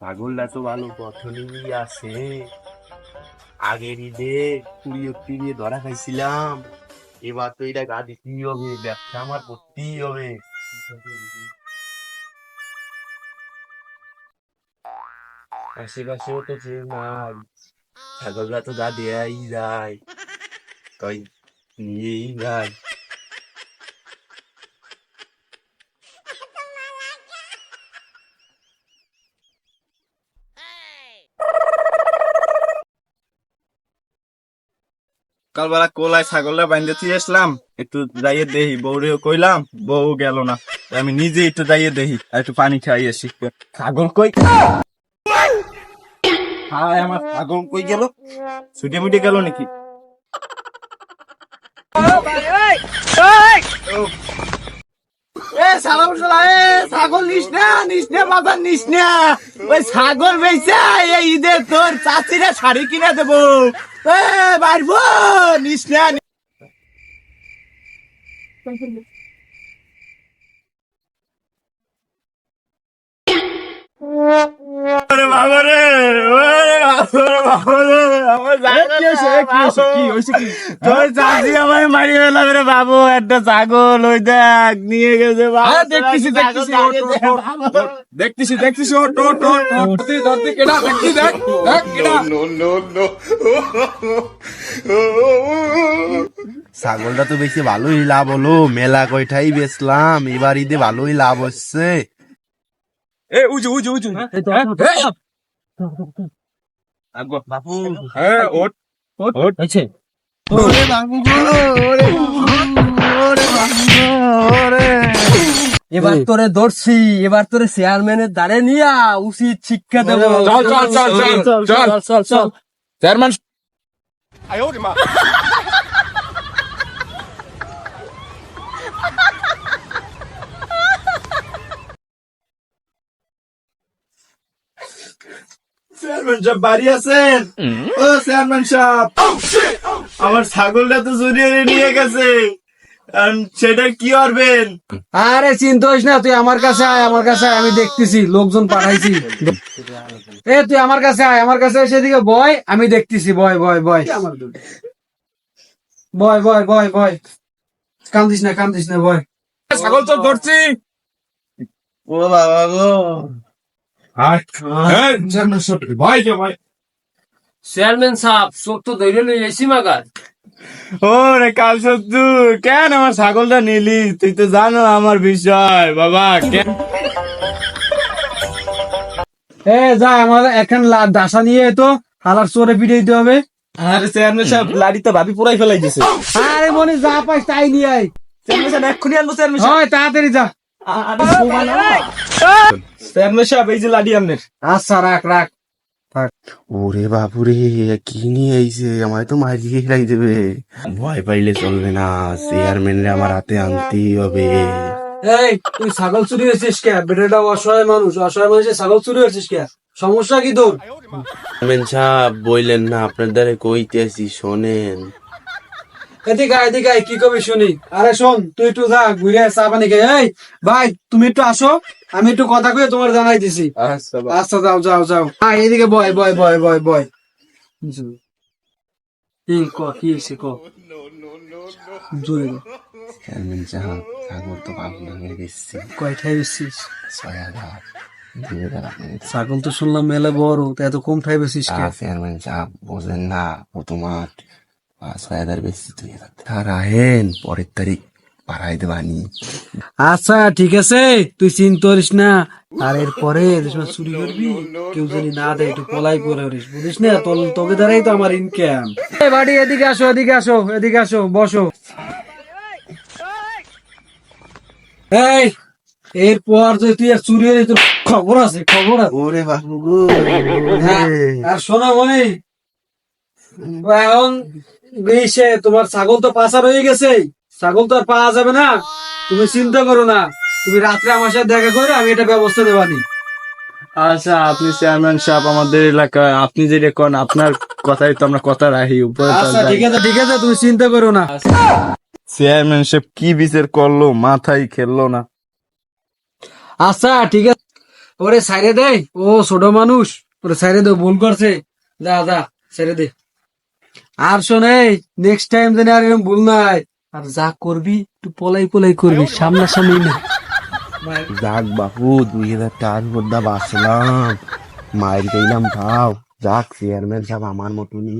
ছাগলটা তো ভালো গঠনই আছে। আগের ঈদে কুড়ি অক্টি দিয়ে ধরা খাইছিলাম। এবার তো এটা গা দিতেই হবে, ব্যবসা আমার করতেই হবে। আশেপাশেও তো কেউ নাই। ছাগলরা তো গা দেয়াই যায়। তাই নিয়েই যায়। সকালবেলা কোলায় ছাগলটা বাইন্দে দিয়ে আসলাম একটু যাইয়ে দেহি বউরেও কইলাম বউ গেল না। আমি নিজে একটু যাইয়ে দেহি আর একটু পানি খাই আসি। ছাগল কই? হায় আমার ছাগল কই গেল? ছুটে মুটে গেল নাকি? সালাম সালা ছাগল নিস না নিস না, বাবা, নিস না। ওই ছাগল বেচা এই ঈদে তোর চাচিরা শাড়ি কিনে দেবো। এ, বাড়বো, নিস না বাবা রে ওরে বাবা রে আমার তোর চাচি আমায় মারি ফেলাম রে বাবু একটা ছাগল ওই দেখ নিয়ে গেছে বাবা দেখতেছি, দেখতেছি, ও টো টো ধরতে ধরতে কেডা দেখছি দেখ দেখ কেডা ছাগলটা তো বেশি ভালোই লাভ হলো মেলা কয়টাই বেচলাম এবার ঈদে ভালোই লাভ হচ্ছে। এ উজু উজু উজু। বাপু হ্যাঁ ওট ওট ওরে বাবু গো ওরে ওরে বাবু গো ওরে। এবার তোরে ধরছি এবার তোরে চেয়ারম্যানের দ্বারে নিয়া উচিত শিক্ষা দেবো। চল চল চল চল চল চল চল চেয়ারম্যান চেয়ারম্যান সাহেব বাড়ি আছেন? ও চেয়ারম্যান সাহেব। আমার ছাগলটা তো চুরিয়ে নিয়ে গেছে। সেটা কি করবেন? আরে চিন্তা হইস না তুই আমার কাছে আয় আমার কাছে আয়, আমি দেখতেছি লোকজন পাঠাইছি। এ তুই আমার কাছে আয় আমার কাছে সেদিকে বয় আমি দেখতেছি বয় বয় বয়। বয় বয় বয় বয়। কান্দিস না কান্দিস না বয়। ছাগল তো ধরছি। ও বাবা গো। চেয়ারম্যান সাহেব ভাই যে ভাই চেয়ারম্যান সাহেব চোখ তো ধরে লই এসি মাগার। ও রে কাল সত্তু কেন আমার ছাগলটা নিলি? তুই তো জানো আমার বিষয় বাবা কেন এ যা আমার এখন লা- ডাসা নিয়ে তো হালার চোরে পিটে দিতে হবে। আরে চেয়ারম্যান সাহেব লাড়ি তো ভাবি পুরাই ফেলাই দিছে। আরে মনে যা পাইস তাই নিয়ে আয়। চেয়ারম্যান সাহেব এক্ষুনি আনব চেয়ারম্যান সাহেব। হয় তাড়াতাড়ি যা। আরে। চেয়ারম্যান সাহেব এই যে লাড়ি আপনার আচ্ছা রাখ রাখ। ওরে বাপুরে কি নিয়ে আইছে? আমায় তো মারিয়ে খেলাই দেবে। ভয় পাইলে চলবে না চেয়ারম্যান রে আমার হাতে আনতেই হবে। এই তুই ছাগল চুরি হয়েছিস কে? বেটাটা অসহায় মানুষ অসহায় মানুষের ছাগল চুরি হয়েছিস কে? সমস্যা কি তোর? চেয়ারম্যান সাহেব বললেন না আপনার দ্বারে কইতেছি শোনেন। এদিকে আয়, এদিকে আয়, কি কবি শুনি? আরে শোন তুই একটু যা ঘুরে চা পানি খেয়ে এই ভাই তুমি একটু আসো আমি একটু কথা কয়ে তোমার জানাই দিছি। আচ্ছা যাও যাও যাও। এদিকে বয় বয় বয় বয় বয়। ক কি হয়েছে ক? জোরে চেয়ারম্যান সাহেব ছাগল তো ভালো দামে বেচছি কয়টায় বেশিস? ছয় হাজার। দুই হাজার আপনার ছাগল তো শুনলাম মেলে বড় তা এত কম ঠাই বেশিস চেয়ারম্যান সাহেব বোঝেন না পাঁচ ছয় হাজার বেশি হাজার আর আহেন পরের তারিখ দেবানি আচ্ছা ঠিক আছে তুই চিন্তা করিস না। আর এরপরে যে চুরি করবি কেউ যদি না দেয় একটু পলাই করে করিস বুঝিস না তোর তোকে দ্বারাই তো আমার ইনকাম বাড়ি এদিকে আসো এদিকে আসো এদিকে আসো বসো। এই এরপর যদি তুই আর চুরি হয়ে তোর খবর আছে খবর আছে? ওরে বাবু হ্যাঁ, আর শোনো মনে এখন গ্রীষ্মে তোমার ছাগল তো পাচার হয়ে গেছে। ছাগল তো আর পাওয়া যাবে না। তুমি চিন্তা করো না। তুমি রাত্রে আমার সাথে দেখা করে আমি এটা ব্যবস্থা দেবানি আচ্ছা আপনি চেয়ারম্যান সাহেব আমাদের এলাকায় আপনি যেটা কোন আপনার কথাই তো আমরা কথা রাখি উপরে আচ্ছা ঠিক আছে ঠিক আছে তুমি চিন্তা করো না। চেয়ারম্যান সাহেব কি বিচার করল মাথায় খেললো না। আচ্ছা ঠিক আছে। ওরে সাইরে দে। ও ছোট মানুষ। ওরে সাইরে দে ভুল করছে। যা যা সাইরে দে। আর শোনে নেক্সট টাইম যেন আর এরকম ভুল নাই। আর যা করবি, একটু পলাই পলাই করবি, সামনাসামনি না। যাক বাপু, দুই হাজার টাকার মধ্যে বাঁচলাম। মায়ের গেলাম তাও যাক চেয়ারম্যান সাহেব আমার মতনই।